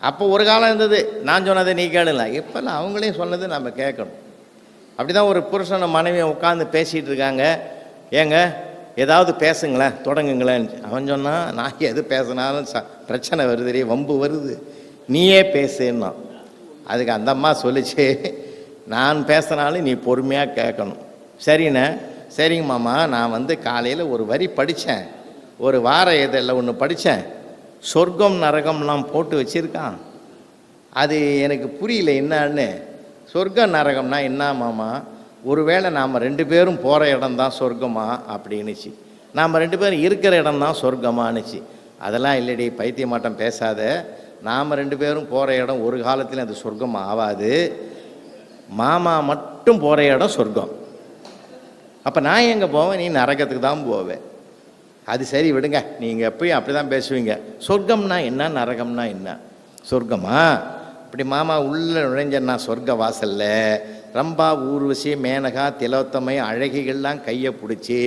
அப்போ ஒரு காலம் இருந்தது. நான் சொன்னதை நீ கேளல. இப்போல்லாம் அவங்களே சொன்னது நம்ம கேட்கணும். அப்படி தான் ஒரு புருஷனை மனைவியை உட்காந்து பேசிகிட்டு இருக்காங்க. ஏங்க ஏதாவது பேசுங்களேன் தொடங்குங்களேன். அவன் சொன்னான் நான் எது பேசினாலும் ச பிரச்சனை வருது வம்பு வருது. நீயே பேசுன்னா. அதுக்கு அந்த அம்மா சொல்லிச்சு நான் பேசினாலும் நீ பொறுமையாக கேட்கணும். சரிண்ணே. சரிங்க மாமா நான் வந்து காலையில் ஒரு வரி படித்தேன் ஒரு வார இதழில் ஒன்று படித்தேன் சொர்க்கம் நரகம்லாம் போட்டு வச்சுருக்கான். அது எனக்கு புரியல என்னன்னு. சொர்க்கம் நரகம்னா என்ன மாமா? ஒருவேளை நாம் ரெண்டு பேரும் போகிற இடம்தான் சொர்க்கமா? அப்படின்னுச்சு. நாம் ரெண்டு பேரும் இருக்கிற இடம்தான் சொர்க்கமானுச்சு. அதெல்லாம் இல்லடி பைத்தியமாட்டம் பேசாத. நாம் ரெண்டு பேரும் போகிற இடம் ஒரு காலத்தில் அது சொர்க்கம் ஆகாது மாமா மட்டும் போகிற இடம் சொர்க்கம். அப்போ நான் எங்கே போவேன்? நீ நரகத்துக்கு தான் போவேன் அது சரி விடுங்க. நீங்கள் எப்பயும் அப்படி தான் பேசுவீங்க. சொர்க்கம்னா என்ன? நரகம்னா என்ன? சொர்க்கமா? இப்படி மாமா உள்ளே நுழைஞ்சன்னா சொர்க்க வாசலில். ரம்பா ஊர்வசி மேனகா திலோத்தமை அழகிகள்லாம் கையை பிடிச்சி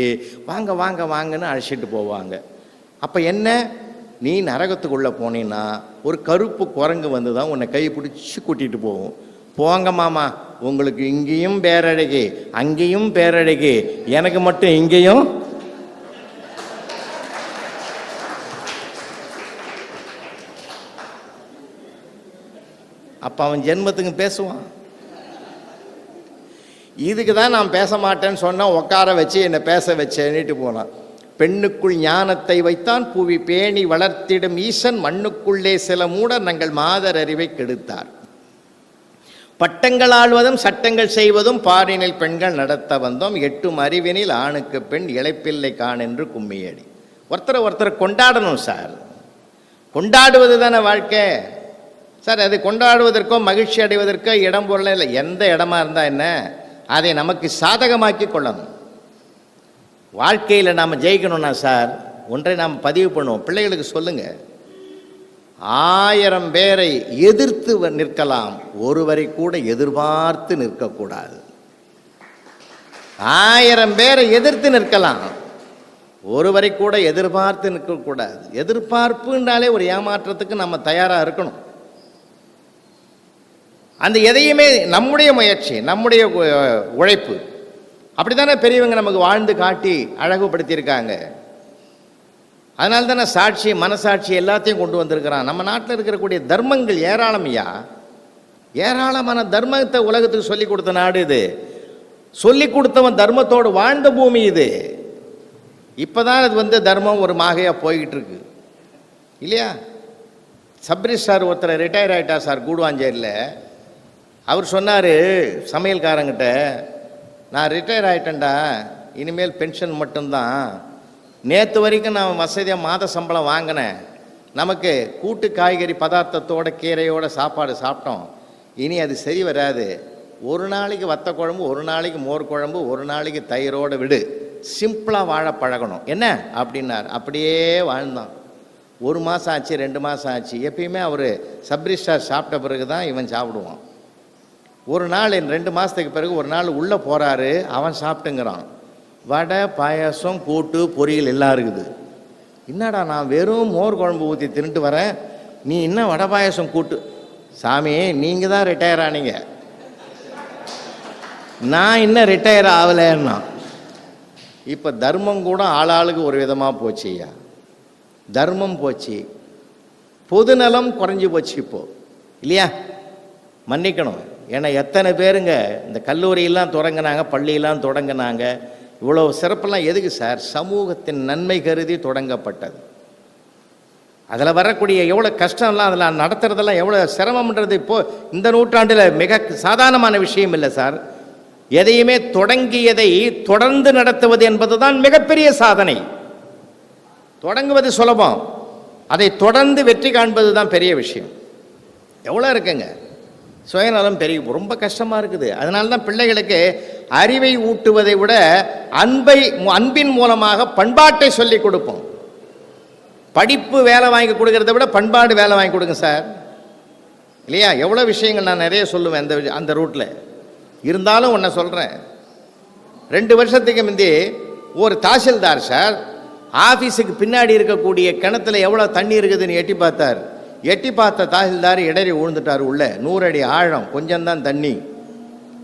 வாங்க வாங்க வாங்கன்னு அழைச்சிட்டு போவாங்க. அப்போ என்ன? நீ நரகத்துக்குள்ளே போனீன்னா ஒரு கருப்பு குரங்கு வந்து தான் உன்னை கை பிடிச்சி கூட்டிகிட்டு போகும். போங்க மாமா. உங்களுக்கு இங்கேயும் பேரழகி அங்கேயும் பேரழகி. எனக்கு மட்டும் இங்கேயும்? அப்போ அவன் ஜென்மத்துக்கு பேசுவான். இதுக்கு தான் நான் பேச மாட்டேன்னு சொன்னால் உட்கார வச்சு என்னை பேச வச்சேன்னுட்டு போனான். பெண்ணுக்குள் ஞானத்தை வைத்தான் புவி பேணி வளர்த்திடும் ஈசன் மண்ணுக்குள்ளே சில மூட நங்கள் மாதர் அறிவை கெடுத்தார். பட்டங்கள் ஆழ்வதும் சட்டங்கள் செய்வதும் பாரினில் பெண்கள் நடத்த வந்தோம். எட்டும் அறிவினில் ஆணுக்கு பெண் இழைப்பில்லை காண் என்று கும்மியடி. ஒருத்தரை ஒருத்தரை கொண்டாடணும் சார். கொண்டாடுவது தானே வாழ்க்கை? சார் அது கொண்டாடுவதற்கோ மகிழ்ச்சி அடைவதற்கோ இடம் பொருளே இல்லை. எந்த இடமா இருந்தால் என்ன? அதை நமக்கு சாதகமாக்கி கொள்ளணும். வாழ்க்கையில் நாம் ஜெயிக்கணும்னா சார் ஒன்றை நாம் பதிவு பண்ணுவோம். பிள்ளைகளுக்கு சொல்லுங்கள் ஆயிரம் பேரை எதிர்த்து வ- நிற்கலாம். ஒருவரை கூட எதிர்பார்த்து நிற்கக்கூடாது. ஆயிரம் பேரை எதிர்த்து நிற்கலாம். ஒருவரை கூட எதிர்பார்த்து நிற்கக்கூடாது. எதிர்பார்ப்புன்றாலே ஒரு ஏமாற்றத்துக்கு நம்ம தயாராக இருக்கணும். அந்த எதையுமே நம்முடைய முயற்சி நம்முடைய உ- உழைப்பு அப்படித்தானே பெரியவங்க நமக்கு வாழ்ந்து காட்டி அழகுபடுத்தியிருக்காங்க. அதனால தானே சாட்சி மனசாட்சி எல்லாத்தையும் கொண்டு வந்திருக்கிறான். நம்ம நாட்டில் இருக்கக்கூடிய தர்மங்கள் ஏராளம் ஐயா ஏராளமான தர்மத்தை உலகத்துக்கு சொல்லி கொடுத்த நாடு இது. சொல்லி கொடுத்தவன் தர்மத்தோடு வாழ்ந்த பூமி இது. இப்போதான் அது வந்து தர்மம் ஒரு மாகையாக போய்கிட்டு இருக்கு. இல்லையா? சப்ரிஷ் சார் ஒருத்தர் ரிட்டையர் ஆகிட்டார் சார் கூடுவாஞ்சேரியில். அவர் சொன்னார் சமையல்காரங்கிட்ட நான் ரிட்டையர் ஆகிட்டேன்டா இனிமேல் பென்ஷன் மட்டும்தான். நேற்று வரைக்கும் நான் வசதியாக மாத சம்பளம் வாங்கினேன். நமக்கு கூட்டு காய்கறி பதார்த்தத்தோட கீரையோட சாப்பாடு சாப்பிட்டோம். இனி அது சரி வராது. ஒரு நாளைக்கு வத்த குழம்பு ஒரு நாளைக்கு மோர் குழம்பு ஒரு நாளைக்கு தயிரோட விடு. சிம்பிளாக வாழ பழகணும். என்ன? அப்படின்னார். அப்படியே வாழ்ந்தான். ஒரு மாதம் ஆச்சு ரெண்டு மாதம் ஆச்சு. எப்பயுமே அவர் சப்ரிஸ்டார் சாப்பிட்ட பிறகு தான் இவன் சாப்பிடுவான். ஒரு நாள் ரெண்டு மாதத்துக்கு பிறகு ஒரு நாள் உள்ளே போகிறாரு அவன் சாப்பிட்டுங்கிறான். வடை பாயாசம் கூட்டு பொரியல் எல்லாம் இருக்குது. என்னடா நான் வெறும் மோர் குழம்பு ஊற்றி தின்னுட்டு வரேன். நீ இன்னும் வடை பாயாசம் கூட்டு? சாமி நீங்கள் தான் ரிட்டையர் ஆனீங்க. நான் இன்னும் ரிட்டையர் ஆகலைன்னா. இப்போ தர்மம் கூட ஆளாளுக்கு ஒரு விதமாக போச்சு ஐயா. தர்மம் போச்சு. பொதுநலம் குறைஞ்சி போச்சு இப்போ. இல்லையா? மன்னிக்கணும். ஏன்னா எத்தனை பேருங்க இந்த கல்லூரியெல்லாம் தொடங்கினாங்க பள்ளியெல்லாம் தொடங்கினாங்க இவ்வளோ சிறப்பெல்லாம் எதுக்கு சார்? சமூகத்தின் நன்மை கருதி தொடங்கப்பட்டது. அதில் வரக்கூடிய எவ்வளோ கஷ்டம்லாம் அதில் நடத்துறதெல்லாம் எவ்வளோ சிரமம்ன்றது இப்போது இந்த நூற்றாண்டில் மிக சாதாரணமான விஷயம் இல்லை சார். எதையுமே தொடங்கியதை தொடர்ந்து நடத்துவது என்பதுதான் மிகப்பெரிய சாதனை. தொடங்குவது சுலபம். அதை தொடர்ந்து வெற்றி காண்பது தான் பெரிய விஷயம். எவ்வளோ இருக்குங்க? சுயநலம் பெரிய ரொம்ப கஷ்டமாக இருக்குது. அதனால தான் பிள்ளைகளுக்கு அறிவை ஊட்டுவதை விட அன்பை அன்பின் மூலமாக பண்பாட்டை சொல்லி கொடுப்போம். படிப்பு வேலை வாங்கி கொடுக்கறத விட பண்பாடு வேலை வாங்கி கொடுங்க சார். இல்லையா? எவ்வளோ விஷயங்கள் நான் நிறைய சொல்லுவேன் அந்த வி- அந்த ரூட்டில் இருந்தாலும் ஒன்றை சொல்கிறேன் ரெண்டு வருஷத்துக்கு முந்தி ஒரு தாசில்தார் சார் ஆஃபீஸுக்கு பின்னாடி இருக்கக்கூடிய கிணத்துல எவ்வளோ தண்ணி இருக்குதுன்னு எட்டி பார்த்தார். எட்டி பார்த்த தாசில்தார் இடறி விழுந்துட்டார் உள்ள. நூறு அடி ஆழம் கொஞ்சம்தான் தண்ணி.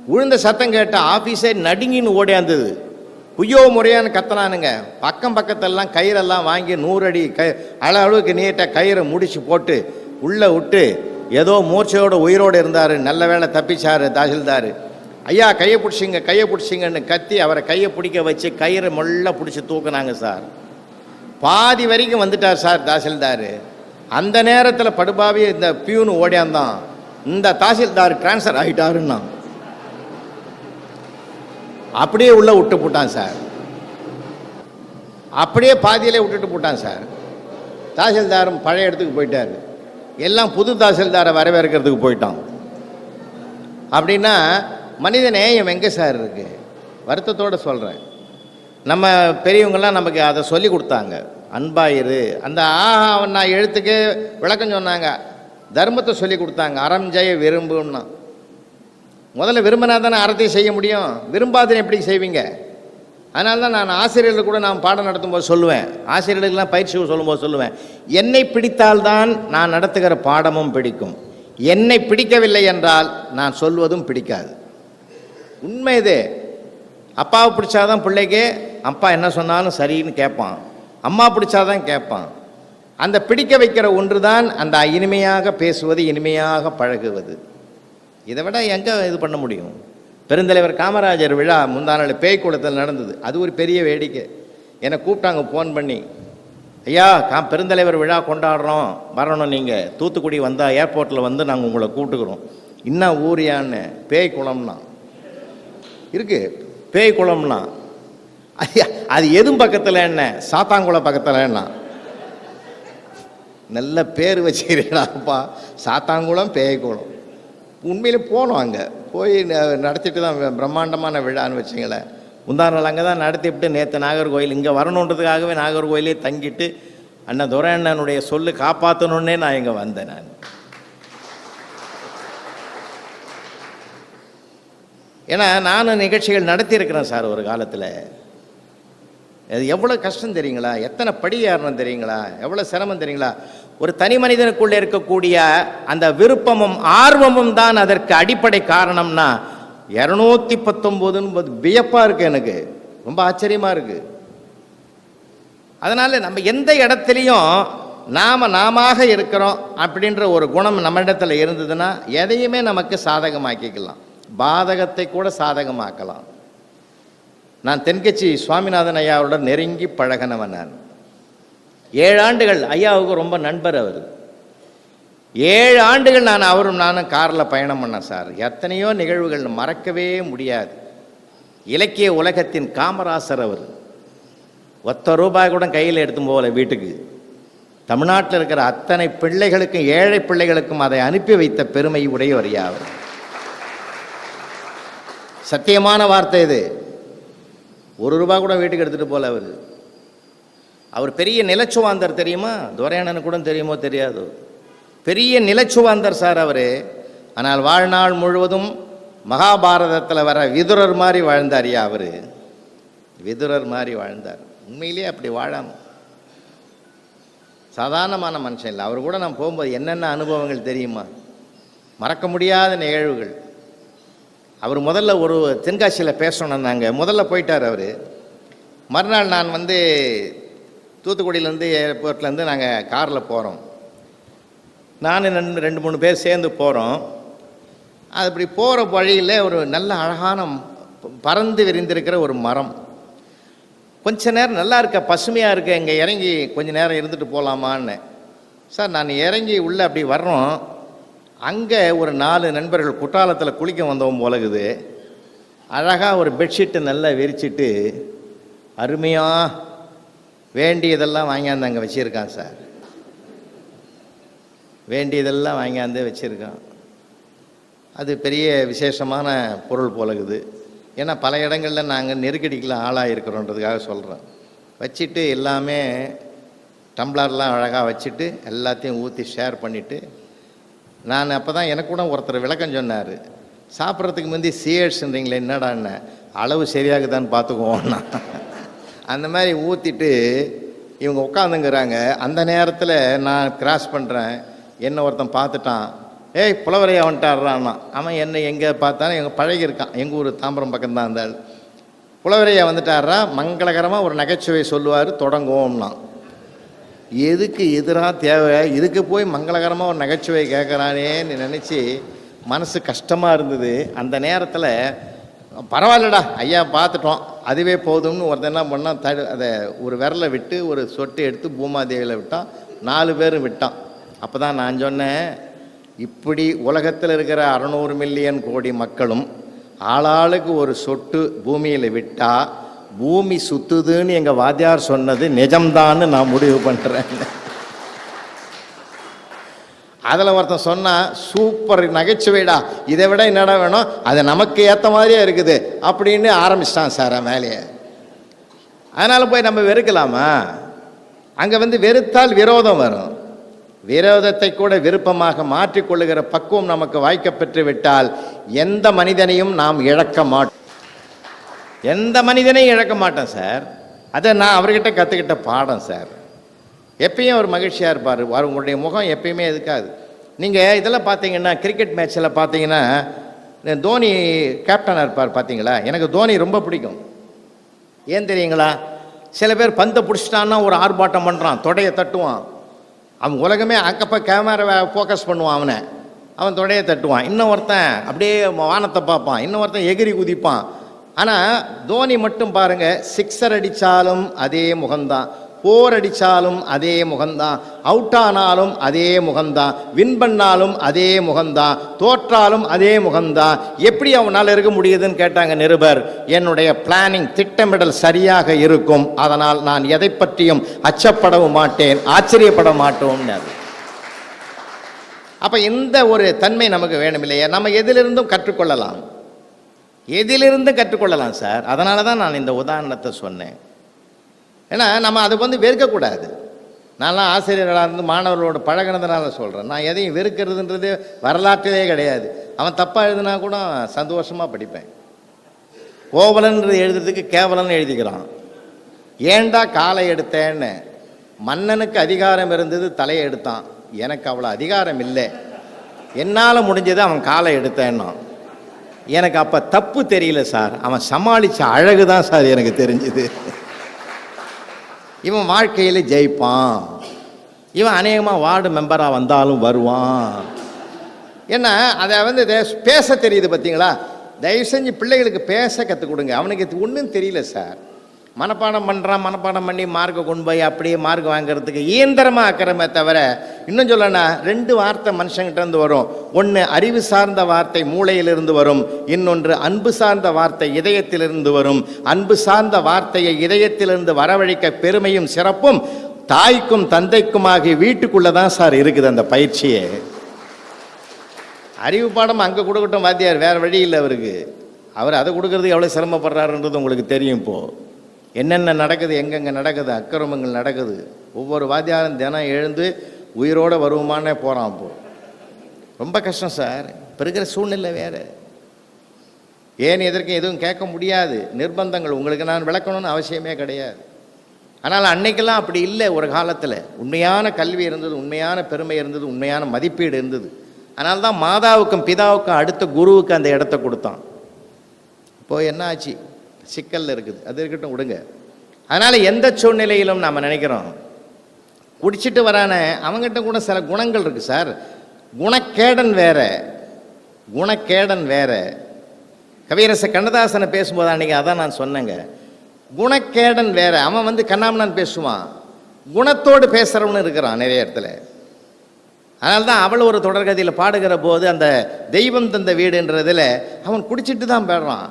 விழுந்த சத்தம் கேட்ட ஆஃபீஸே நடுங்கின்னு ஓடியாந்தது. குய்யோ முறையான்னு கத்தனானுங்க. பக்கம் பக்கத்தெல்லாம் கயிறெல்லாம் வாங்கி நூறு அடி அள அளவுக்கு நீட்டாக கயிறை முடிச்சு போட்டு உள்ளே விட்டு ஏதோ மூர்ச்சையோட உயிரோடு இருந்தார். நல்ல வேளை தப்பிச்சார் தாசில்தார். ஐயா கையை பிடிச்சிங்க கையை பிடிச்சிங்கன்னு கத்தி அவரை கையை பிடிக்க வச்சு கயிறை மொல்ல பிடிச்சி தூக்குனாங்க சார். பாதி வரைக்கும் வந்துட்டார் சார் தாசில்தார். அந்த நேரத்தில் படுபாவி இந்த பியூனு ஓடியாந்தான். இந்த தாசில்தார் டிரான்ஸ்ஃபர் ஆகிட்டாருன்னா அப்படியே உள்ள விட்டு போட்டான் சார். அப்படியே பாதியிலே விட்டுட்டு போட்டான் சார். தாசில்தாரும் பழைய இடத்துக்கு போயிட்டார். எல்லாம் புது தாசில்தாரை வரவேற்கிறதுக்கு போயிட்டான். அப்படின்னா மனித நேயம் எங்கே சார் இருக்குது வருத்தத்தோடு சொல்கிறேன் நம்ம பெரியவங்கள்லாம் நமக்கு அதை சொல்லி கொடுத்தாங்க. அன்பாயிரு. அந்த ஆஹா நான் எழுத்துக்கு விளக்கம் சொன்னாங்க. தர்மத்தை சொல்லி கொடுத்தாங்க. அறம் ஜெய விரும்புன்னா. முதல்ல விரும்பினா தானே அறத்தை செய்ய முடியும். விரும்பாதுன்னு எப்படி செய்வீங்க? அதனால தான் நான் ஆசிரியர்கள் கூட நான் பாடம் நடத்தும்போது சொல்லுவேன். ஆசிரியர்களுக்கெல்லாம் பயிற்சி சொல்லும்போது சொல்லுவேன். என்னை பிடித்தால்தான் நான் நடத்துகிற பாடமும் பிடிக்கும். என்னை பிடிக்கவில்லை என்றால் நான் சொல்வதும் பிடிக்காது. உண்மை இது. அப்பாவை பிடிச்சாதான் பிள்ளைக்கு அப்பா என்ன சொன்னாலும் சரின்னு கேட்பான். அம்மா பிடிச்சாதான் கேட்பான். அந்த பிடிக்க வைக்கிற ஒன்று தான் அந்த இனிமையாக பேசுவது இனிமையாக பழகுவது. இதை விட எங்கே இது பண்ண முடியும்? பெருந்தலைவர் காமராஜர் விழா முந்தா நாள் பேய் குளத்தில் நடந்தது. அது ஒரு பெரிய வேடிக்கை. என்னை கூப்பிட்டாங்க ஃபோன் பண்ணி. ஐயா கா பெருந்தலைவர் விழா கொண்டாடுறோம். வரணும் நீங்கள் தூத்துக்குடி வந்தால் ஏர்போர்ட்டில் வந்து நாங்கள் உங்களை கூப்பிட்டுக்கிறோம். இன்னும் ஊரியான்னு? பேய் குளம்னா. இருக்கு. பேய் குளம்னா. ஐயா, அது எதுவும் பக்கத்தில் என்ன? சாத்தாங்குளம் பக்கத்தில் என்ன? நல்ல பேர் வச்சுக்கிறீங்களாப்பா. சாத்தாங்குளம் பேய்க்குளம் உண்மையில் போனோம் அங்கே. போய் நடத்திட்டு தான் பிரம்மாண்டமான விழான்னு வச்சுங்களேன். முந்தா நாள் அங்கே தான் நடத்திவிட்டு நேற்று நாகர்கோயில் இங்கே வரணுன்றதுக்காகவே நாகர்கோயிலே தங்கிட்டு அண்ணன் துரை அண்ணனுடைய சொல்லு காப்பாற்றணுன்னே நான் இங்கே வந்தேன் நான். ஏன்னா நானும் நிகழ்ச்சிகள் நடத்தியிருக்கிறேன் சார் ஒரு காலத்தில். அது எவ்வளோ கஷ்டம் தெரியுங்களா? எத்தனை படி ஏறணும் தெரியுங்களா? எவ்வளோ சிரமம் தெரியுங்களா? ஒரு தனி மனிதனுக்குள்ளே இருக்கக்கூடிய அந்த விருப்பமும் ஆர்வமும் தான் அதற்கு அடிப்படை காரணம்னா இரநூத்தி பத்தொம்போதுன்னு வியப்பாக இருக்குது எனக்கு. ரொம்ப ஆச்சரியமாக இருக்குது அதனால் நம்ம எந்த இடத்துலையும் நாம் நாமாக இருக்கிறோம் அப்படின்ற ஒரு குணம் நம்ம இடத்துல இருந்ததுன்னா எதையுமே நமக்கு சாதகமாக்கிக்கலாம். பாதகத்தை கூட சாதகமாக்கலாம். நான் தென்கட்சி சுவாமிநாதன் ஐயாவோட நெருங்கி பழகினவன் நான். ஏழு ஆண்டுகள் ஐயாவுக்கு ரொம்ப நண்பர் அவர். ஏழு ஆண்டுகள் நான் அவரும் நானும் காரில் பயணம் பண்ணேன் சார். எத்தனையோ நிகழ்வுகள் மறக்கவே முடியாது. இலக்கிய உலகத்தின் காமராசர் அவர். ஒத்த ரூபாய் கூட கையில் எடுத்து போகல வீட்டுக்கு. தமிழ்நாட்டில் இருக்கிற அத்தனை பிள்ளைகளுக்கும் ஏழை பிள்ளைகளுக்கும் அதை அனுப்பி வைத்த பெருமை உடையவர் யாவர் சத்தியமான வார்த்தை இது. ஒரு ரூபா கூட வீட்டுக்கு எடுத்துகிட்டு போல அவர். அவர் பெரிய நிலச்சுவாந்தர் தெரியுமா? துரையண்ணனு கூட தெரியுமோ தெரியாது. பெரிய நிலச்சுவாந்தர் சார் அவர். ஆனால் வாழ்நாள் முழுவதும் மகாபாரதத்தில் வர விதுரர் மாதிரி வாழ்ந்தாரியா அவர். விதுரர் மாதிரி வாழ்ந்தார். உண்மையிலேயே அப்படி வாழாம. சாதாரணமான மனுஷன் இல்லை. அவர் கூட நான் போகும்போது என்னென்ன அனுபவங்கள் தெரியுமா? மறக்க முடியாத நிகழ்வுகள். அவர் முதல்ல ஒரு தென்காசியில் பேசணும் நாங்கள் முதல்ல போயிட்டார் அவர். மறுநாள் நான் வந்து தூத்துக்குடியிலேருந்து ஏர்போர்ட்லேருந்து நாங்கள் காரில் போகிறோம் நான் ரெண்டு ரெண்டு மூணு பேர் சேர்ந்து போகிறோம் அது இப்படி போகிற வழியில் ஒரு நல்ல அழகான பறந்து விரிந்திருக்கிற ஒரு மரம். கொஞ்ச நேரம் நல்லா இருக்க? பசுமையாக இருக்க? இங்கே இறங்கி கொஞ்ச நேரம் இருந்துட்டு போகலாமான்னு சார் நான் இறங்கி உள்ளே அப்படி வர்றோம். அங்கே ஒரு நாலு நண்பர்கள் குற்றாலத்தில் குளிக்க வந்தவன் போலகுது. அழகாக ஒரு பெட்ஷீட்டை நல்லா விரிச்சிட்டு அருமையாக வேண்டியதெல்லாம் வாங்கியாந்து அங்கே வச்சுருக்கான் சார். வேண்டியதெல்லாம் வாங்கியாந்து வச்சுருக்கான். அது பெரிய விசேஷமான பொருள் போலகுது. ஏன்னா பல இடங்களில் நாங்கள் நெருக்கடிக்கெலாம் ஆளாக இருக்கிறோன்றதுக்காக சொல்கிறோம் வச்சுட்டு எல்லாமே டம்ளர்லாம் அழகாக வச்சுட்டு எல்லாத்தையும் ஊற்றி ஷேர் பண்ணிவிட்டு நான் அப்போ தான் எனக்கு கூட ஒருத்தர் விளக்கம் சொன்னார். சாப்பிட்றதுக்கு முந்தி சிஎட்ஸ்ன்றீங்களே என்னடான்னு அளவு சரியாகுதான்னு பார்த்துக்குவோம்னா அந்த மாதிரி ஊற்றிட்டு இவங்க உட்காந்துங்கிறாங்க அந்த நேரத்தில் நான் கிராஸ் பண்ணுறேன் என்ன ஒருத்தன் பார்த்துட்டான் ஏய் புலவரையா வந்துட்டாடுறான்னா அவன் என்ன எங்கே பார்த்தாலும் எங்கள் பழகியிருக்கான். எங்கள் ஊர் தாம்பரம் பக்கம்தான் அந்த ஆள். புலவரையா வந்துட்டாரா மங்களகரமாக ஒரு நகைச்சுவை சொல்லுவார் தொடங்குவோம்னா. எதுக்கு எதிராக தேவை? இதுக்கு போய் மங்களகரமாக ஒரு நகைச்சுவை கேட்குறானேன்னு நினச்சி மனசு கஷ்டமாக இருந்தது. அந்த நேரத்தில் பரவாயில்லடா ஐயா பார்த்துட்டோம் அதுவே போதும்னு ஒருத்தன் என்ன பண்ணால் தடு அதை ஒரு விரலை விட்டு ஒரு சொட்டு எடுத்து பூமாதேவியில் விட்டான். நாலு பேரும் விட்டான். அப்போ தான் நான் சொன்னேன் இப்படி உலகத்தில் இருக்கிற அறநூறு மில்லியன் கோடி மக்களும் ஆளாளுக்கு ஒரு சொட்டு பூமியில் விட்டால் பூமி சுத்துதுன்னு எங்கள் வாத்தியார் சொன்னது நிஜம்தான்னு நான் முடிவு பண்ணுறேன் அதில் ஒருத்தன் சொன்னால் சூப்பர் நகைச்சுவைடா. இதை விட என்னடா வேணும்? அது நமக்கு ஏற்ற மாதிரியே இருக்குது. அப்படின்னு ஆரம்பிச்சிட்டான் சார் வேலையை அதனால் போய் நம்ம வெறுக்கலாமா? அங்கே வந்து வெறுத்தால் விரோதம் வரும். விரோதத்தை கூட விருப்பமாக மாற்றிக்கொள்ளுகிற பக்குவம் நமக்கு வாய்க்கப்பெற்று விட்டால் எந்த மனிதனையும் நாம் இழக்க மாட்டோம். எந்த மனிதனையும் இழக்க மாட்டேன் சார். அதை நான் அவர்கிட்ட கற்றுக்கிட்ட பாடம் சார். எப்பயும் அவர் மகிழ்ச்சியாக இருப்பார். உங்களுடைய முகம் எப்பயுமே இருக்காது. நீங்கள் இதெல்லாம் பார்த்தீங்கன்னா கிரிக்கெட் மேட்ச்சில் பார்த்தீங்கன்னா தோனி கேப்டனாக இருப்பார் பார்த்தீங்களா எனக்கு தோனி ரொம்ப பிடிக்கும். ஏன் தெரியுங்களா? சில பேர் பந்தை பிடிச்சிட்டான்னா ஒரு ஆர்ப்பாட்டம் பண்ணுறான் தொடையை தட்டுவான். அவன் உலகமே அக்கப்போ கேமராவை ஃபோக்கஸ் பண்ணுவான் அவனை. அவன் தொடையை தட்டுவான். இன்னும் ஒருத்தன் அப்படியே வானத்தை பார்ப்பான். இன்னும் ஒருத்தன் எகிரி குதிப்பான். ஆனால் தோனி மட்டும் பாருங்க சிக்ஸர் அடித்தாலும் அதே முகம்தான். போர் அடித்தாலும் அதே முகம்தான். அவுட் ஆனாலும் அதே முகம்தான். வின் பண்ணாலும் அதே முகம்தான். தோற்றாலும் அதே முகம்தான். எப்படி அவனால் இருக்க முடியுதுன்னு கேட்டாங்க நிருபர். என்னுடைய பிளானிங் திட்டமிடல் சரியாக இருக்கும். அதனால் நான் எதை பற்றியும் அச்சப்படவும் மாட்டேன். ஆச்சரியப்பட மாட்டோம்னாரு. அப்போ இந்த ஒரு தன்மை நமக்கு வேணும் இல்லையா நம்ம எதிலிருந்தும் கற்றுக்கொள்ளலாம். எதிலிருந்து கற்றுக்கொள்ளலாம் சார். அதனால தான் நான் இந்த உதாரணத்தை சொன்னேன். ஏன்னா நம்ம அதை வந்து வெறுக்கக்கூடாது. நான்லாம் ஆசிரியர்களாக இருந்து மாணவர்களோட பழகினதுனால சொல்கிறேன் நான் எதையும் வெறுக்கிறதுன்றது வரலாற்றிலே கிடையாது. அவன் தப்பாக எழுதுனா கூட சந்தோஷமாக படிப்பேன். கோவலன்றது எழுதுறதுக்கு கேவலன்னு எழுதிக்கிறான். ஏன்டா காலை எடுத்தேன்னு? மன்னனுக்கு அதிகாரம் இருந்தது தலையை எடுத்தான். எனக்கு அவ்வளோ அதிகாரம் இல்லை. என்னால் முடிஞ்சது அவன் காலை எடுத்தேன்னா எனக்கு அப்போ தப்பு தெரியல சார். அவன் சமாளித்த அழகு தான் சார் எனக்கு தெரிஞ்சுது. இவன் வாழ்க்கையில் ஜெயிப்பான். இவன் அநேகமாக வார்டு மெம்பராக வந்தாலும் வருவான். ஏன்னா அதை வந்து பேச தெரியுது பார்த்தீங்களா தயவு செஞ்சு பிள்ளைகளுக்கு பேச கற்றுக் கொடுங்க. அவனுக்கு ஒன்றும் தெரியல சார். மனப்பாடம் பண்ணுறான் மனப்பாடம் பண்ணி மார்க்கை கொண்டு போய் அப்படியே மார்க் வாங்குறதுக்கு இயந்திரமாக ஆக்கிறமே தவிர இன்னும் சொல்லனா ரெண்டு வார்த்தை மனுஷங்கிட்டேருந்து வரும். ஒன்று அறிவு சார்ந்த வார்த்தை மூளையிலிருந்து வரும். இன்னொன்று அன்பு சார்ந்த வார்த்தை இதயத்திலிருந்து வரும். அன்பு சார்ந்த வார்த்தையை இதயத்திலிருந்து வரவழைக்க பெருமையும் சிறப்பும் தாய்க்கும் தந்தைக்குமாகி வீட்டுக்குள்ளே தான் சார் இருக்குது அந்த பயிற்சியே. அறிவு பாடம் அங்கே கொடுக்கட்டும் வாத்தியார் வேறு வழி இல்லை அவருக்கு. அவர் அதை கொடுக்கறதுக்கு எவ்வளோ சிரமப்படுறாருன்றது உங்களுக்கு தெரியும் இப்போது என்னென்ன நடக்குது எங்கெங்கே நடக்குது அக்கிரமங்கள் நடக்குது ஒவ்வொரு வாத்தியாரும் தினம் எழுந்து உயிரோடு வருவோமானே போகிறான் அப்போது ரொம்ப கஷ்டம் சார். இப்போ இருக்கிற சூழ்நிலை வேறு. ஏன் எதற்கு எதுவும் கேட்க முடியாது. நிர்பந்தங்கள் உங்களுக்கு நான் விளக்கணும்னு அவசியமே கிடையாது. ஆனால் அன்னைக்கெல்லாம் அப்படி இல்லை ஒரு காலத்தில். உண்மையான கல்வி இருந்தது உண்மையான பெருமை இருந்தது உண்மையான மதிப்பீடு இருந்தது. அதனால தான் மாதாவுக்கும் பிதாவுக்கும் அடுத்த குருவுக்கு அந்த இடத்த கொடுத்தான். இப்போது என்ன ஆச்சு? சிக்கலில் இருக்குது. அது இருக்கட்டும் விடுங்க. அதனால் எந்த சூழ்நிலையிலும் நம்ம நினைக்கிறோம். குடிச்சிட்டு வரான அவங்ககிட்ட கூட சில குணங்கள் இருக்குது சார். குணக்கேடன் வேற. குணக்கேடன் வேற. கவியரச கண்ணதாசனை பேசும்போது அன்றைக்கி அதான் நான் சொன்னேங்க. குணக்கேடன் வேற. அவன் வந்து கண்ணாமண்ணான் பேசுவான். குணத்தோடு பேசுகிறவனு இருக்கிறான் நிறைய இடத்துல. அதனால தான் அவள் ஒரு தொடர்கதையில் பாடுகிற போது அந்த தெய்வம் தந்த வீடுன்றதில் அவன் குடிச்சிட்டு தான் பாடுறான்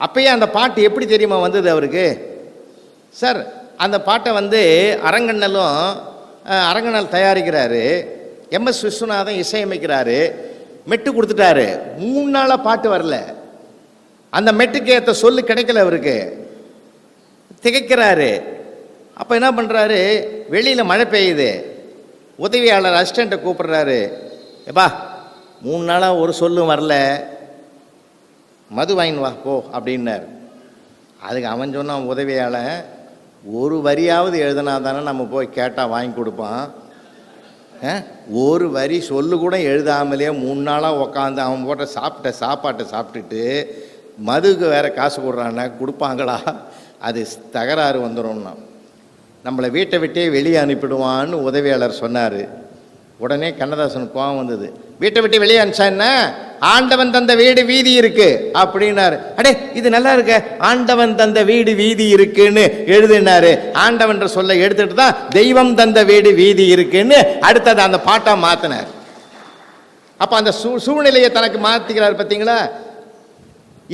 அப்பயே அந்த பாட்டு எப்படி தெரியுமா வந்தது அவருக்கு? சார் அந்த பாட்டை வந்து அரங்கண்ணலும் அரங்கண்ணல் தயாரிக்கிறாரு. எம்எஸ் விஸ்வநாதன் இசையமைக்கிறாரு. மெட்டு கொடுத்துட்டாரு. மூணு நாளாக பாட்டு வரல. அந்த மெட்டுக்கு ஏற்ற சொல்லு கிடைக்கல அவருக்கு. திகைக்கிறாரு. அப்போ என்ன பண்ணுறாரு வெளியில் மழை பெய்யுது. உதவியாளர் அசிஸ்டண்ட்டை கூப்பிடுறாரு. எப்பா மூணு நாளாக ஒரு சொல்லும் வரல. மது வாங்கின்னு வா போ அப்படின்னாரு. அதுக்கு அவன் சொன்னான் உதவியால் ஒரு வரியாவது எழுதினா தானே நம்ம போய் கேட்டால் வாங்கி கொடுப்பான். ஒரு வரி சொல்லு கூட எழுதாமலே மூணு நாளாக உக்காந்து அவன் போட்ட சாப்பிட்ட சாப்பாட்டை சாப்பிட்டுட்டு மதுக்கு வேற காசு கொடுறான்னா கொடுப்பாங்களா? அது தகராறு வந்துடும்னா நம்மளை வீட்டை விட்டே வெளியே அனுப்பிடுவான்னு உதவியாளர் சொன்னார். உடனே கண்ணதாசன் கோவம் வந்தது. வீட்டை விட்டு வெளியே அனுப்பிச்சா என்ன? ஆண்டவன் தந்த வீடு வீதி இருக்கு அப்படின்னாரு. அடே இது நல்லா இருக்க. ஆண்டவன் தந்த வீடு வீதி இருக்குன்னு எழுதினாரு. ஆண்டவன் சொல்ல எடுத்துட்டு தான் தெய்வம் தந்த வீடு வீதி இருக்குன்னு அடுத்தது அந்த பாட்டா மாத்தினார். அப்ப அந்த சூ சூழ்நிலையை தனக்கு மாத்திக்கிறார் பார்த்தீங்களா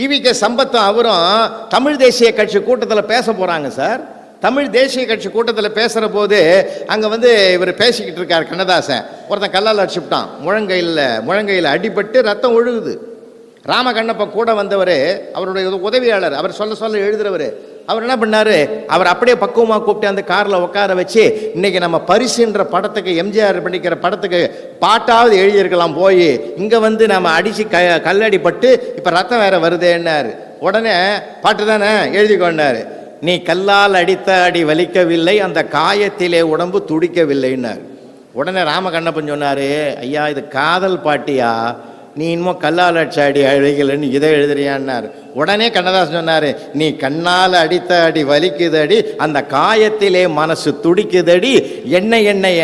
ஈவிகே சம்பத்தும் அவரும் தமிழ் தேசிய கட்சி கூட்டத்தில் பேச போறாங்க சார். தமிழ் தேசிய கட்சி கூட்டத்தில் பேசுகிற போது அங்கே வந்து இவர் பேசிக்கிட்டு இருக்கார் கண்ணதாசன். ஒருத்தன் கல்லால் அடிச்சுட்டான் முழங்கையில் முழங்கையில் அடிபட்டு ரத்தம் ஒழுகுது. ராமகண்ணப்ப கூட வந்தவர் அவருடைய உதவியாளர் அவர் சொல்ல சொல்ல எழுதுறவர். அவர் என்ன பண்ணார்? அவர் அப்படியே பக்குவமாக கூப்பிட்டு அந்த காரில் உட்கார வச்சு இன்னைக்கு நம்ம பரிசுன்ற படத்துக்கு எம்ஜிஆர் பண்ணிக்கிற படத்துக்கு பாட்டாவது எழுதியிருக்கலாம் போய் இங்கே வந்து நம்ம அடித்து க கல்லடிப்பட்டு இப்போ ரத்தம் வேற வருதேன்னார். உடனே பாட்டு தானே எழுதிக்கொண்டாரு நீ கல்லால் அடித்த அடி வலிக்கவில்லை அந்த காயத்திலே உடம்பு துடிக்கவில்லைன்னார். உடனே ராமகண்ணப்பன் சொன்னார் ஐயா இது காதல் பாட்டியா? நீ இன்னமும் கல்லால் அடிச்ச அடி அழுகலைன்னு இதை எழுதுறியான்னார். உடனே கண்ணதாசன் சொன்னார் நீ கண்ணால் அடித்த அடி வலிக்குதடி அந்த காயத்திலே மனசு துடிக்குதடி என்ன எண்ணெய்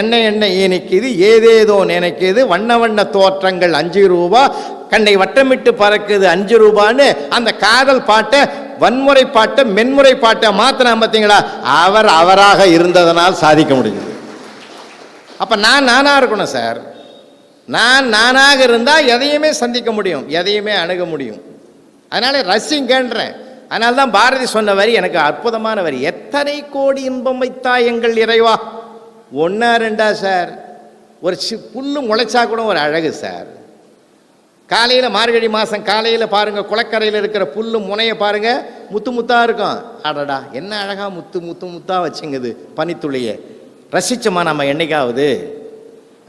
என்ன எண்ணெய் இனிக்குது ஏதேதோ நினைக்குது வண்ண வண்ண தோற்றங்கள் அஞ்சு ரூபா கண்ணை வட்டமிட்டு பறக்குது அஞ்சு ரூபான்னு அந்த காதல் பாட்டை வன்முறை பாட்டை மென்முறை பாட்டை மாத்தினா பார்த்தீங்களா அவர் அவராக இருந்ததனால் சாதிக்க முடியுது அப்ப நான் நானா இருக்கணும் சார். நான் நானாக இருந்தால் எதையுமே சந்திக்க முடியும் எதையுமே அணுக முடியும். அதனால ரசிங்கன்றேன். அதனால தான் பாரதி சொன்ன வரி எனக்கு அற்புதமான வரி. எத்தனை கோடி இன்பம் வைத்தா எங்கள் இறைவா? ஒன்றா ரெண்டா சார். ஒரு சி புல்லு முளைச்சா கூட ஒரு அழகு சார். காலையில் மார்கழி மாதம் காலையில் பாருங்கள் குளக்கரையில் இருக்கிற புல்லும் முனையை பாருங்கள் முத்து முத்தாக இருக்கும். அடடா என்ன அழகாக முத்து முத்து முத்தாக வச்சுங்குது பனித்துளியை. ரசிச்சோமா நம்ம என்னைக்காவது?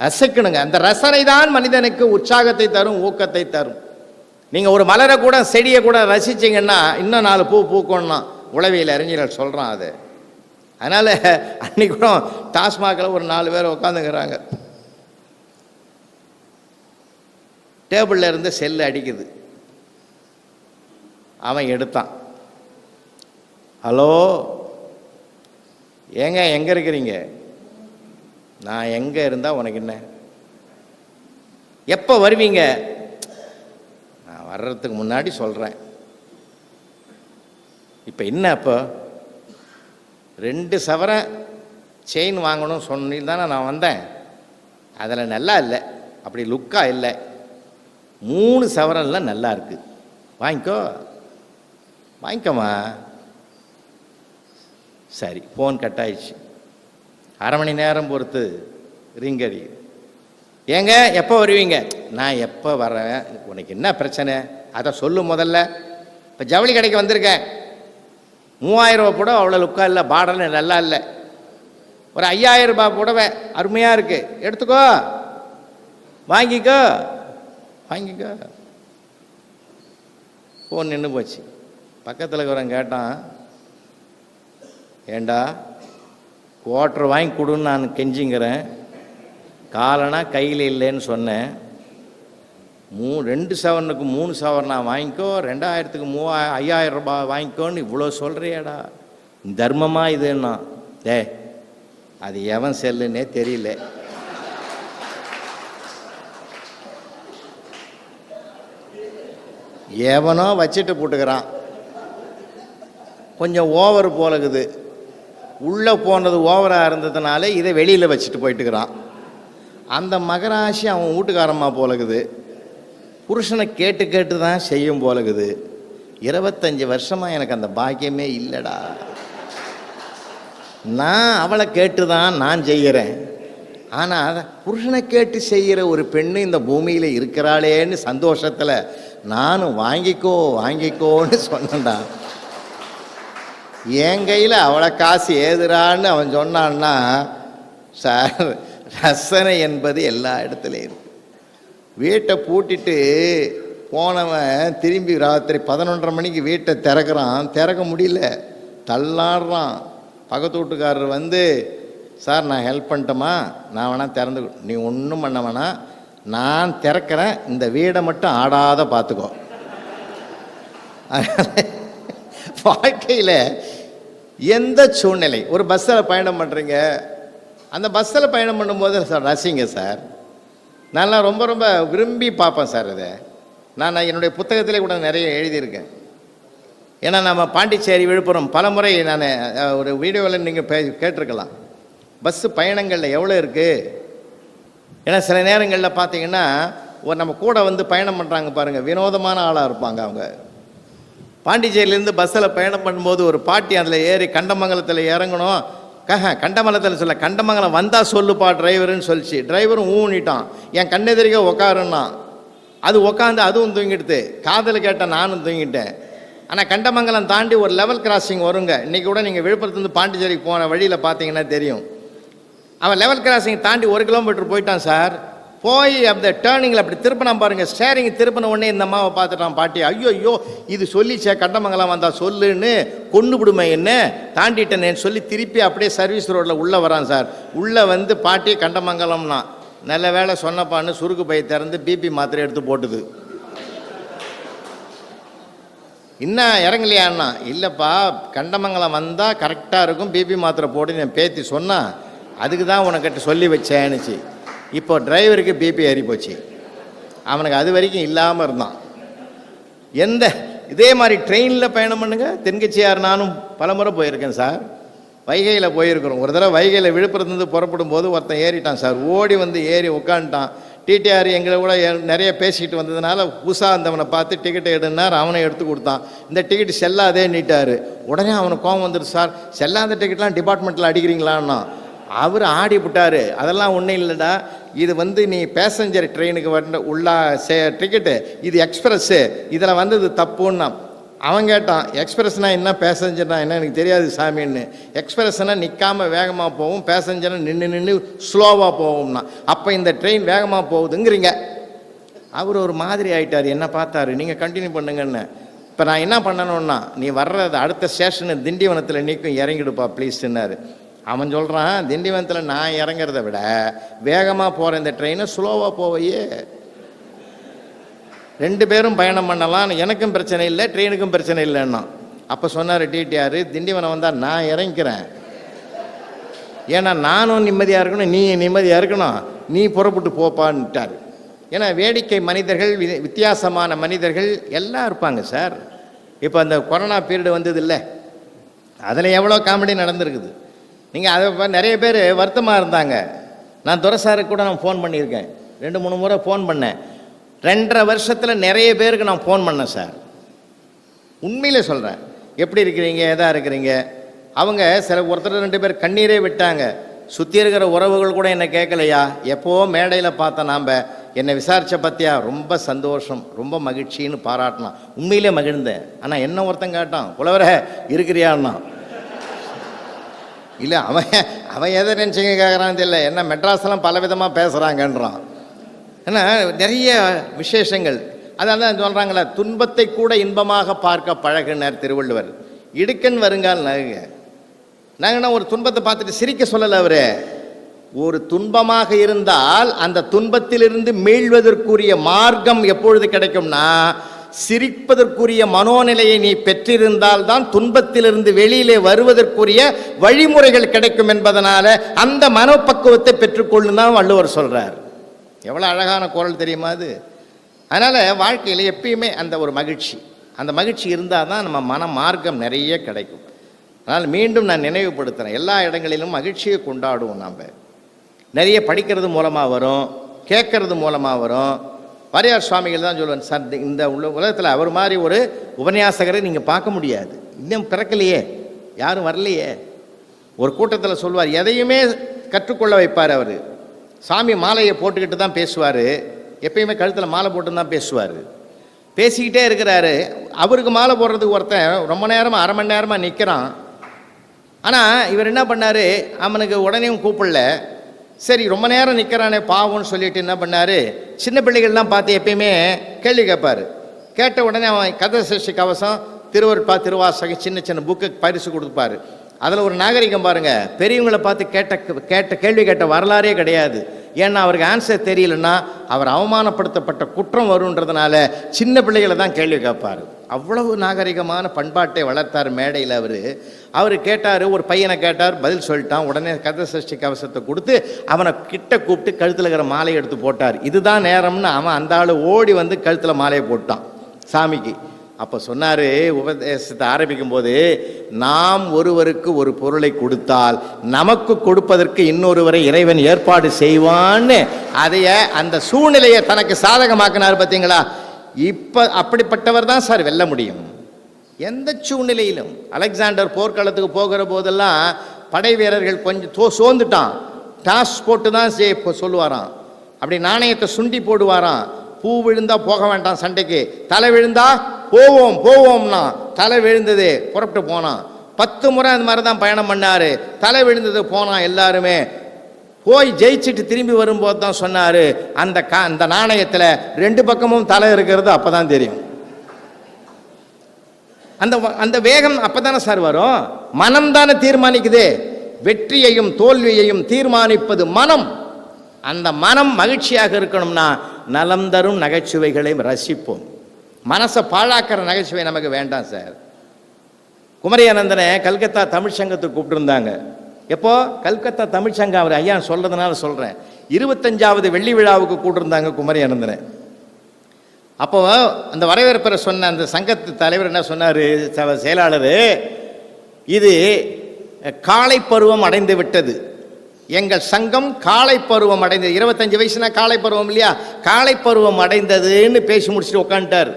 ரசிக்கணுங்க. அந்த ரசனை தான் மனிதனுக்கு உற்சாகத்தை தரும் ஊக்கத்தை தரும். நீங்கள் ஒரு மலரை கூட செடியை கூட ரசிச்சிங்கன்னா இன்னும் நாலு பூ பூக்கணும்னா உளவியல் அறிஞர்கள் சொல்கிறான் அது. அதனால் அன்னைக்கு கூட டாஸ்மாகில் ஒரு நாலு பேர் உட்காந்துக்கிறாங்க டேபிளில் இருந்து செல்லு அடிக்குது. அவன் எடுத்தான். ஹலோ ஏங்க எங்கே இருக்கிறீங்க? நான் எங்கே இருந்தால் உனக்கு என்ன? எப்போ வருவீங்க? நான் வர்றதுக்கு முன்னாடி சொல்கிறேன் இப்போ என்ன அப்போ? ரெண்டு சவரம் செயின் வாங்கணும்னு சொல்லி தானே நான் வந்தேன். அதில் நல்லா இல்லை. அப்படி லுக்காக இல்லை. மூணு சவரன்லாம் நல்லா இருக்கு. வாங்கிக்கோ. வாங்கிக்கோமா சரி ஃபோன் கட் ஆயிடுச்சு. அரை மணி நேரம் பொறுத்து ரிங் அடி. ஏங்க எப்போ வருவீங்க? நான் எப்போ வரேன் உனக்கு என்ன பிரச்சனை? அதை சொல்லு முதல்ல. இப்போ ஜவுளி கடைக்கு வந்திருக்கேன். மூவாயிரம் ரூபா புடவை அவ்வளோ லுக்காக இல்லை பாடல் நல்லா இல்லை. ஒரு ஐயாயிரம் ரூபாய் புடவை அருமையாக இருக்குது எடுத்துக்கோ. வாங்கிக்கோ. வாங்கிக்கோ. ஃபோன் நின்று போச்சு. பக்கத்தில் இருக்கிறவன் கேட்டான் ஏண்டா குவார்ட்ரு வாங்கி கொடுன்னு நான் கெஞ்சிங்கிறேன். காலனா கையில் இல்லைன்னு சொன்னேன். மூ ரெண்டு சவரனுக்கு மூணு சவரனா வாங்கிக்கோ ரெண்டாயிரத்துக்கு மூவா ஐயாயிரம் ரூபாய் வாங்கிக்கோன்னு இவ்வளோ சொல்கிறியாடா தர்மமாக இதுன்னா? ஏ அது எவன் செல்லுன்னே தெரியல. எவனோ வச்சுட்டு போட்டுக்கிறான். கொஞ்சம் ஓவர் போலகுது. உள்ளே போனது ஓவராக இருந்ததுனால இதை வெளியில் வச்சுட்டு போயிட்டுக்கிறான். அந்த மகராசி அவன் வீட்டுக்காரம்மா போலகுது. புருஷனை கேட்டு கேட்டு தான் செய்யும் போலகுது. இருபத்தஞ்சி வருஷமாக எனக்கு அந்த பாக்கியமே இல்லைடா. நான் அவளை கேட்டு தான் நான் செய்கிறேன். ஆனால் அதை புருஷனை கேட்டு செய்கிற ஒரு பெண்ணு இந்த பூமியில் இருக்கிறாளேன்னு சந்தோஷத்தில் நானும் வாங்கிக்கோ வாங்கிக்கோன்னு சொன்னேன்டா. என் கையில் அவ்வளோ காசு ஏதுறான்னு அவன் சொன்னான்னா சார் ரசனை என்பது எல்லா இடத்துலையும் இருக்கு. வீட்டை பூட்டிட்டு போனவன் திரும்பி ராத்திரி பதினொன்றரை மணிக்கு வீட்டை திறக்கிறான். திறக்க முடியல. தள்ளாடுறான். பக்கத்து வீட்டுக்காரர் வந்து சார் நான் ஹெல்ப் பண்ணிட்டோமா நான் வேணால் திறந்து நீ ஒன்றும் பண்ண வேணாம். நான் திறக்கிறேன் இந்த வீடை மட்டும் ஆடாத பார்த்துக்கோ. வாழ்க்கையில் எந்த சூழ்நிலை ஒரு பஸ்ஸில் பயணம் பண்ணுறீங்க அந்த பஸ்ஸில் பயணம் பண்ணும்போது சார் ரசிங்க சார். நான்லாம் ரொம்ப ரொம்ப விரும்பி பார்ப்பேன் சார் இதை. நான் என்னுடைய புத்தகத்திலே கூட நிறைய எழுதியிருக்கேன். ஏன்னா நம்ம பாண்டிச்சேரி விழுப்புரம் பல முறை நான் ஒரு வீடியோவில் நீங்கள் பே கேட்டிருக்கலாம். பஸ்ஸு பயணங்களில் எவ்வளோ இருக்குது ஏன்னா சில நேரங்களில் பார்த்தீங்கன்னா ஒரு நம்ம கூட வந்து பயணம் பண்ணுறாங்க பாருங்கள் வினோதமான ஆளாக இருப்பாங்க அவங்க. பாண்டிச்சேரியிலேருந்து பஸ்ஸில் பயணம் பண்ணும்போது ஒரு பாட்டி அதில் ஏறி கண்டமங்கலத்தில் இறங்கணும். கஹ கண்டமங்கலத்தில் சொல்ல கண்டமங்கலம் வந்தால் சொல்லுப்பா டிரைவருன்னு சொல்லிச்சு. டிரைவரும் ஊனிட்டான். என் கண்ணெதிரிக உக்காருன்னா அது உக்காந்து அதுவும் தூங்கிடுது. காதில் கேட்டேன் நானும் தூங்கிட்டேன். ஆனால் கண்டமங்கலம் தாண்டி ஒரு லெவல் கிராசிங் வருங்க. இன்றைக்கி கூட நீங்கள் விழுப்புரத்துலேருந்து பாண்டிச்சேரிக்கு போன வழியில் பார்த்தீங்கன்னா தெரியும். அவன் லெவல் கிராசிங் தாண்டி ஒரு கிலோமீட்டர் போயிட்டான் சார். போய் அந்த டேர்னிங்கில் அப்படி திருப்பினா பாருங்கள் ஸ்டேரிங் திருப்பின உடனே இந்த அம்மாவை பார்த்துட்டான் பாட்டி ஐயோ ஐயோ இது சொல்லிச்சே கண்டமங்கலம் வந்தால் சொல்லுன்னு கொண்டு விடுமே என்ன? தாண்டிட்டேனேன்னு சொல்லி திருப்பி அப்படியே சர்வீஸ் ரோட்டில் உள்ளே வரான் சார். உள்ளே வந்து பாட்டி கண்டமங்கலம்னா நல்ல வேளை சொன்னப்பான்னு சுருக்கு பை திறந்து பிபி மாத்திரை எடுத்து போட்டுது. இன்னும் இறங்கலையாண்ணா? இல்லைப்பா கண்டமங்கலம் வந்தால் கரெக்டாக இருக்கும். பிபி மாத்திரை போட்டு என் பேத்தி சொன்னால் அதுக்கு தான் உனக்கிட்ட சொல்லி வச்சேன்னுச்சு. இப்போ டிரைவருக்கு பிபி ஏறி போச்சு. அவனுக்கு அது வரைக்கும் இல்லாமல் இருந்தான். எந்த இதே மாதிரி ட்ரெயினில் பயணம் பண்ணுங்க தென்கட்சியார் நானும் பலமுறை போயிருக்கேன் சார். வைகையில் போயிருக்கிறோம். ஒரு தடவை வைகையில் விழுப்புரத்துலேருந்து புறப்படும் போது ஒருத்தன் ஏறிட்டான் சார். ஓடி வந்து ஏறி உட்காந்துட்டான் டிடிஆர் எங்களை கூட நிறைய பேசிக்கிட்டு வந்ததுனால புதுசாக அந்தவனை பார்த்து டிக்கெட்டை எடுனார் அவனை எடுத்து கொடுத்தான். இந்த டிக்கெட் செல்லாதே நீட்டார். உடனே அவனுக்கு கோவம் வந்துடுச்சு சார். செல்லாத டிக்கெட்லாம் டிபார்ட்மெண்ட்டில் அடிக்கிறீங்களான்னா அவர் ஆடி விட்டாரு அதெல்லாம் ஒன்றும் இல்லைடா. இது வந்து நீ பேசஞ்சர் ட்ரெயினுக்கு வந்து உள்ளா சே டிக்கெட்டு இது எக்ஸ்பிரஸ்ஸு இதில் வந்தது தப்புன்னா. அவன் கேட்டான் எக்ஸ்பிரஸ்னால் என்ன? பேசஞ்சர்னா என்ன? எனக்கு தெரியாது சாமின்னு. எக்ஸ்பிரஸ்னால் நிற்காம வேகமாக போகும் பேசஞ்சர்னால் நின்று நின்று ஸ்லோவாக போகும்னா. அப்போ இந்த ட்ரெயின் வேகமாக போகுதுங்கிறீங்க. அவர் ஒரு மாதிரி ஆயிட்டார். என்ன பார்த்தாரு? நீங்கள் கண்டினியூ பண்ணுங்கன்னு. இப்போ நான் என்ன பண்ணணும்னா நீ வர்றது அடுத்த ஸ்டேஷனு திண்டிவனத்தில் நீக்கும் இறங்கிடுப்பா ப்ளீஸ்ன்னாரு அவன் சொல்கிறான் திண்டிவனத்தில் நான் இறங்குறத விட வேகமாக போகிற இந்த ட்ரெயினை ஸ்லோவாக போவையே. ரெண்டு பேரும் பயணம் பண்ணலாம் எனக்கும் பிரச்சனை இல்லை ட்ரெயினுக்கும் பிரச்சனை இல்லைன்னா. அப்போ சொன்னார் டிடிஆர் திண்டிவனம் வந்தால் நான் இறங்கிக்கிறேன் ஏன்னா நானும் நிம்மதியாக இருக்கணும் நீ நிம்மதியாக இருக்கணும். நீ புறப்பட்டு போப்பான்ட்டார். ஏன்னா வேடிக்கை மனிதர்கள் வி- வித்தியாசமான மனிதர்கள் எல்லாம் இருப்பாங்க சார். இப்போ அந்த கொரோனா பீரியடு வந்தது இல்லை அதில் எவ்வளோ காமெடி நடந்திருக்குது? நீங்கள் அதை நிறைய பேர் வருத்தமாக இருந்தாங்க. நான் துரைசாருக்கு கூட நான் ஃபோன் பண்ணியிருக்கேன். ரெண்டு மூணு முறை ஃபோன் பண்ணேன். ரெண்டரை வருஷத்தில் நிறைய பேருக்கு நான் ஃபோன் பண்ணேன் சார். உண்மையிலே சொல்கிறேன் எப்படி இருக்கிறீங்க எதா இருக்கிறீங்க? அவங்க சில ஒருத்தர் ரெண்டு பேர் கண்ணீரே விட்டாங்க. சுற்றி இருக்கிற உறவுகள் கூட என்னை கேட்கலையா? எப்போ மேடையில் பார்த்த நாம். என்னை விசாரித்த பற்றியா ரொம்ப சந்தோஷம் ரொம்ப மகிழ்ச்சின்னு பாராட்டினான். உண்மையிலே மகிழ்ந்தேன். ஆனால் என்ன ஒருத்தன் கேட்டான்? புலவர இருக்கிறியான்னா இல்லை அவன் அவன் எதை நினச்சிங்க கேட்குறான்னு தெரியல. என்ன மெட்ராஸ்லாம் பல விதமாக பேசுகிறாங்கன்றான் ஏன்னா நிறைய விசேஷங்கள். அதான் தான் சொல்கிறாங்களே துன்பத்தை கூட இன்பமாக பார்க்க பழகினார் திருவள்ளுவர். இடுக்கன் வருங்கால் நகுங்க நாங்கன்னா ஒரு துன்பத்தை பார்த்துட்டு சிரிக்க சொல்லலை அவர்? ஒரு துன்பமாக இருந்தால் அந்த துன்பத்திலிருந்து மீள்வதற்குரிய மார்க்கம் எப்பொழுது கிடைக்கும்னா சிரிப்பதற்குரிய மனோநிலையை நீ பெற்றிருந்தால் தான் துன்பத்திலிருந்து வெளியிலே வருவதற்குரிய வழிமுறைகள் கிடைக்கும் என்பதனால அந்த மனப்பக்குவத்தை பெற்றுக்கொள்ளும் தான் வள்ளுவர் சொல்றார். எவ்வளோ அழகான குரல் தெரியுமா அது? அதனால் வாழ்க்கையில் எப்பயுமே அந்த ஒரு மகிழ்ச்சி. அந்த மகிழ்ச்சி இருந்தால் தான் நம்ம மன மார்க்கம் நிறைய கிடைக்கும். அதனால் மீண்டும் நான் நினைவுபடுத்துகிறேன் எல்லா இடங்களிலும் மகிழ்ச்சியை கொண்டாடுவோம் நாம். நிறைய படிக்கிறது மூலமாக வரும் கேட்கறது மூலமாக வரும். வாரியார் சுவாமிகள் தான் சொல்லுவேன் சார் இந்த- உள்ள உலகத்தில் அவர் மாதிரி ஒரு உபன்யாசகரை நீங்கள் பார்க்க முடியாது. இன்னும் பிறக்கலையே. யாரும் வரலையே. ஒரு கூட்டத்தில் சொல்வார் எதையுமே கற்றுக்கொள்ள வைப்பார் அவர். சாமி மாலையை போட்டுக்கிட்டு தான் பேசுவார். எப்பயுமே கழுத்தில் மாலை போட்டு தான் பேசுவார். பேசிக்கிட்டே இருக்கிறாரு. அவருக்கு மாலை போடுறதுக்கு ஒருத்தன் ரொம்ப நேரமாக அரை மணி நேரமாக நிற்கிறான் ஆனால் இவர் என்ன பண்ணார்? அவனுக்கு உடனேயும் கூப்பிடல. சரி ரொம்ப நேரம் நிற்கிறானே பாவம்னு சொல்லிட்டு என்ன பண்ணார்? சின்ன பிள்ளைகள்லாம் பார்த்து எப்பயுமே கேள்வி கேட்பார். கேட்ட உடனே அவன் கதை சிருஷ்டி கவசம் திருவருட்பா திருவாசகம் சின்ன சின்ன புக்கு பரிசு கொடுப்பாரு. அதில் ஒரு நாகரிகம் பாருங்கள் பெரியவங்களை பார்த்து கேட்ட கேட்ட கேள்வி கேட்ட வரலாறே கிடையாது. ஏன்னா அவருக்கு ஆன்சர் தெரியலன்னா அவர் அவமானப்படுத்தப்பட்ட குற்றம் வருன்றதுனால சின்ன பிள்ளைகளை தான் கேள்வி கேட்பார். அவ்வளவு நாகரிகமான பண்பாட்டை வளர்த்தார் மேடையில் அவர். அவர் கேட்டார் ஒரு பையனை கேட்டார் பதில் சொல்லிட்டான். உடனே கத சஷ்டி கவசத்தை கொடுத்து அவனை கிட்ட கூப்பிட்டு கழுத்தில் இருக்கிற மாலையை எடுத்து போட்டார். இதுதான் நேரம்னு அவன் அந்த ஆள் ஓடி வந்து கழுத்தில் மாலையை போட்டான் சாமிக்கு. அப்போ சொன்னார் உபதேசத்தை ஆரம்பிக்கும் போது நாம் ஒருவருக்கு ஒரு பொருளை கொடுத்தால் நமக்கு கொடுப்பதற்கு இன்னொருவரை இறைவன் ஏற்பாடு செய்வான்னு. அதைய அந்த சூழ்நிலையை தனக்கு சாதகமாக்கினார் பார்த்தீங்களா இப்போ அப்படிப்பட்டவர் தான் சார் வெல்ல முடியும். எந்த சூழ்நிலையிலும் அலெக்சாண்டர் போர்க்களத்துக்கு போகிற போதெல்லாம் படை வீரர்கள் கொஞ்சம் தோ சோர்ந்துட்டான். டாஸ் போட்டு தான் சே- இப்போ சொல்லுவாராம். அப்படி நாணயத்தை சுண்டி போடுவாராம். பூ விழுந்தா போக வேண்டாம் சண்டைக்கு. தலை விழுந்தா போவோம் போவோம்னா தலை விழுந்தது புறப்பட்டு போனான். பத்து முறை அந்த மாதிரி தான் பயணம் பண்ணார். தலை விழுந்தது போனான் எல்லாருமே. போய் ஜெயிச்சுட்டு திரும்பி வரும்போது தான் சொன்னார் அந்த கா அந்த நாணயத்தில் ரெண்டு பக்கமும் தலை இருக்கிறது அப்பதான் தெரியும். அந்த அந்த வேகம் அப்போ தானே சார் வரும்? மனம் தானே தீர்மானிக்குது. வெற்றியையும் தோல்வியையும் தீர்மானிப்பது மனம். அந்த மனம் மகிழ்ச்சியாக இருக்கணும்னா நலம் தரும் நகைச்சுவைகளை ரசிப்போம். மனசை பாழாக்கிற நகைச்சுவை நமக்கு வேண்டாம் சார். குமரியானந்தனை கல்கத்தா தமிழ் சங்கத்துக்கு கூப்பிட்டுருந்தாங்க. எப்போ? கல்கத்தா தமிழ் சங்கம் அவர் ஐயா சொல்றதுனால சொல்றேன். இருபத்தஞ்சாவது வெள்ளி விழாவுக்கு கூப்பிட்டுருந்தாங்க குமரியானந்தனை அப்போ அந்த வரவேற்பரை சொன்ன அந்த சங்கத்து தலைவர் என்ன சொன்னார்? செயலாளர் இது காலை பருவம் அடைந்து விட்டது. எங்கள் சங்கம் காலை பருவம் அடைந்தது இருபத்தஞ்சு வயசுனா காலை பருவம் இல்லையா? காலை பருவம் அடைந்ததுன்னு பேசி முடிச்சுட்டு உட்காந்துட்டார்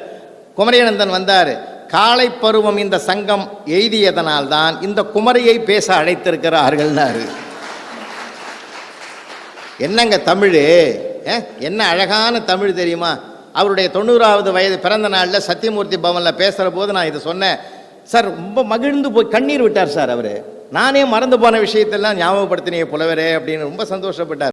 குமரியானந்தன் வந்தார். காலை பருவம் இந்த சங்கம் எய்தியதனால் தான் இந்த குமரியை பேச அழைத்திருக்கிறார்கள்னாரு. என்னங்க தமிழ்? என்ன அழகான தமிழ் தெரியுமா? அவருடைய தொண்ணூறாவது வயது பிறந்த நாளில் சத்தியமூர்த்தி பவனில் பேசுகிற போது நான் இதை சொன்னேன். சார் ரொம்ப மகிழ்ந்து போய் கண்ணீர் விட்டார் சார் அவர். நானே மறந்து போன விஷயத்தெல்லாம் ஞாபகப்படுத்தினே புலவரே அப்படின்னு ரொம்ப சந்தோஷப்பட்டார்.